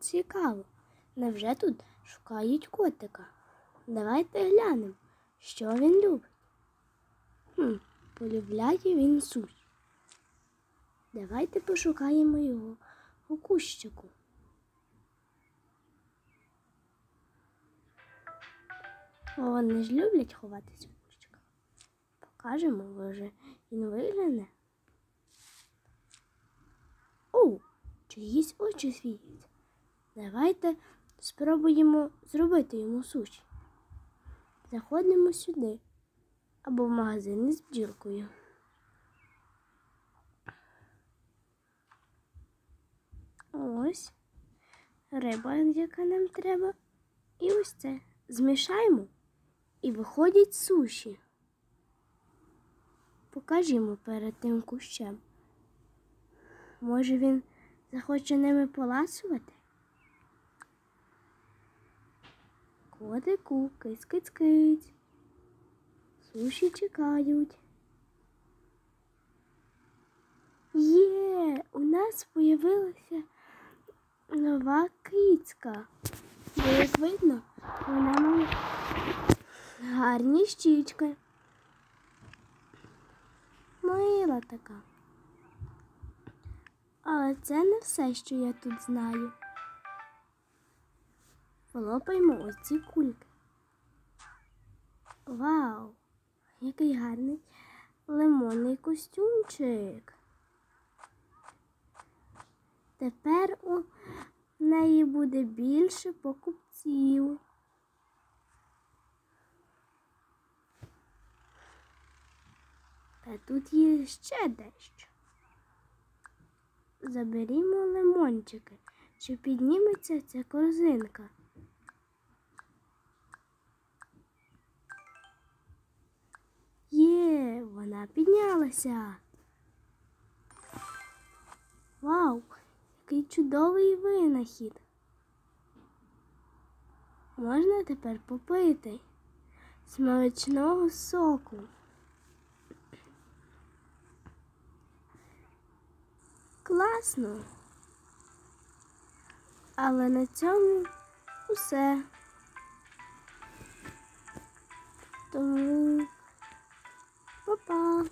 Цікаво, невже тут шукають котика? Давайте глянемо, що він любить. Хм, полюбляє він суші. Давайте пошукаємо його у кущику. Вони ж люблять ховатися в кущиках. Покажемо, може, він вигляне. О, чиїсь очі світять. Давайте спробуємо зробити йому суші. Заходимо сюди або в магазин із бджілкою. Ось риба, яка нам треба. І ось це. Змішаємо і виходять суші. Покажімо перед тим кущем. Може він захоче ними поласувати? Котику, киць-киць-киць. Суші чекають. Є, у нас появилася нова кицька. Бо, як видно, вона має гарні щічки. Мила така. Але це не все, що я тут знаю. Полопаємо ось ці кульки. Вау! Який гарний лимонний костюмчик. Тепер у неї буде більше покупців. Та тут є ще дещо. Заберімо лимончики, чи підніметься ця корзинка. Піднялася. Вау, який чудовий винахід. Можна тепер попити смачного соку. Класно. Але на цьому усе. Тому 啊